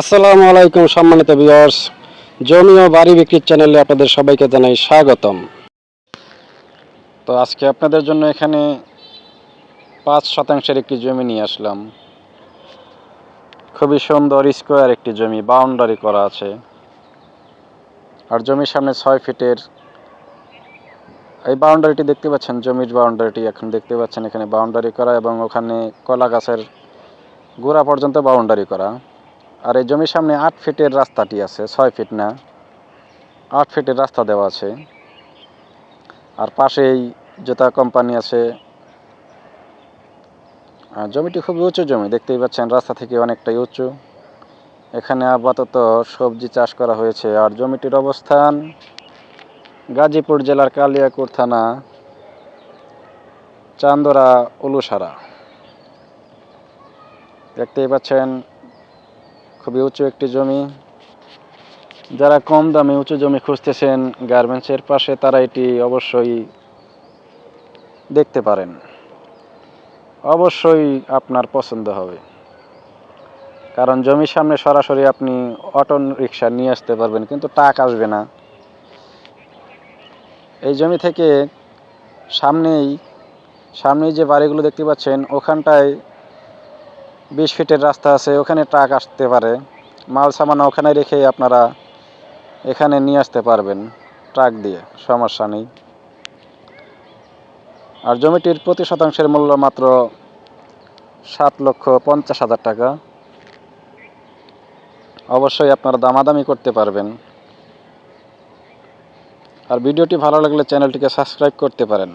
আসসালামু আলাইকুম সম্মানিত ভিউয়ার্স। জমি ও বাড়ি বিক্রির চ্যানেলে আপনাদের সবাইকে জানাই স্বাগতম। তো আজকে আপনাদের জন্য এখানে পাঁচ শতাংশের একটি জমি নিয়ে আসলাম। খুবই সুন্দর স্কোয়ার একটি জমি, বাউন্ডারি করা আছে। আর জমির সামনে ছয় ফিটের এই বাউন্ডারিটি দেখতে পাচ্ছেন, জমির বাউন্ডারিটি এখন দেখতে পাচ্ছেন, এখানে বাউন্ডারি করা এবং ওখানে কলা গাছের গোড়া পর্যন্ত বাউন্ডারি করা। আর এই জমির সামনে আট ফিটের রাস্তাটি আছে, ছয় ফিট না, আট ফিটের রাস্তা দেওয়া আছে। আর পাশেই জুতা কোম্পানি আছে। আর জমিটি খুবই উঁচু জমি, দেখতেই পাচ্ছেন রাস্তা থেকে অনেকটাই উঁচু। এখানে আপাতত সবজি চাষ করা হয়েছে। আর জমিটির অবস্থান গাজীপুর জেলার কালিয়াকুর থানা, চান্দরা, উলুসারা। দেখতেই পাচ্ছেন খুবই উঁচু একটি জমি। যারা কম দামে উঁচু জমি খুঁজতেছেন গার্মেন্টসের পাশে, তারা এটি অবশ্যই দেখতে পারেন। অবশ্যই আপনার পছন্দ হবে। কারণ জমির সামনে সরাসরি আপনি অটো রিক্সা নিয়ে আসতে পারবেন, কিন্তু টাক আসবে না। এই জমি থেকে সামনেই সামনেই যে বাড়িগুলো দেখতে পাচ্ছেন, ওখানটায় বিশ ফিটের রাস্তা আছে, ওখানে ট্রাক আসতে পারে। মাল সামান ওখানে রেখেই আপনারা এখানে নিয়ে আসতে পারবেন ট্রাক দিয়ে, সমস্যা নেই। আর জমিটির প্রতি শতাংশের মূল্য মাত্র সাত লক্ষ পঞ্চাশ হাজার টাকা। অবশ্যই আপনারা দামাদামি করতে পারবেন। আর ভিডিওটি ভালো লাগলে চ্যানেলটিকে সাবস্ক্রাইব করতে পারেন।